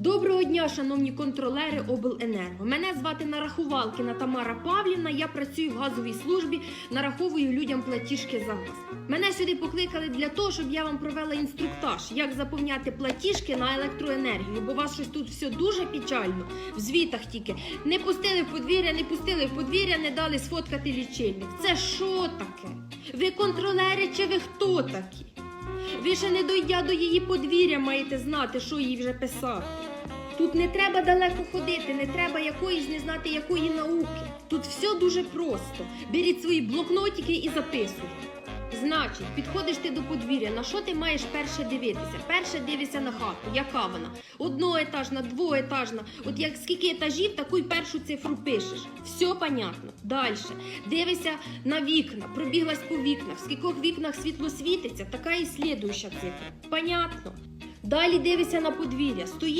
Доброго дня, шановні контролери обленерго. Мене звати Нарахувалкіна Тамара Павлівна. Я працюю в газовій службі, нараховую людям платіжки за газ. Мене сюди покликали для того, щоб я вам провела інструктаж, як заповняти платіжки на електроенергію. Бо у вас щось тут все дуже печально. В звітах тільки не пустили в подвір'я, не пустили в подвір'я, не дали сфоткати лічильник. Це що таке? Ви контролери чи ви хто такі? Ви ще не дойдя до її подвір'я, маєте знати, що їй вже писати. Тут не треба далеко ходити, не треба якоїсь не знати якої науки. Тут все дуже просто. Беріть свої блокнотики і записуйте. Значить, підходиш ти до подвір'я, на що ти маєш перше дивитися? Перше дивишся на хату, яка вона? Одноетажна, двоетажна. От як скільки етажів, таку й першу цифру пишеш. Все понятно. Далі. Дивишся на вікна, пробіглась по вікнах. В скількох вікнах світло світиться, така і слідуюча цифра. Понятно. Далі дивишся на подвір'я. Стоїть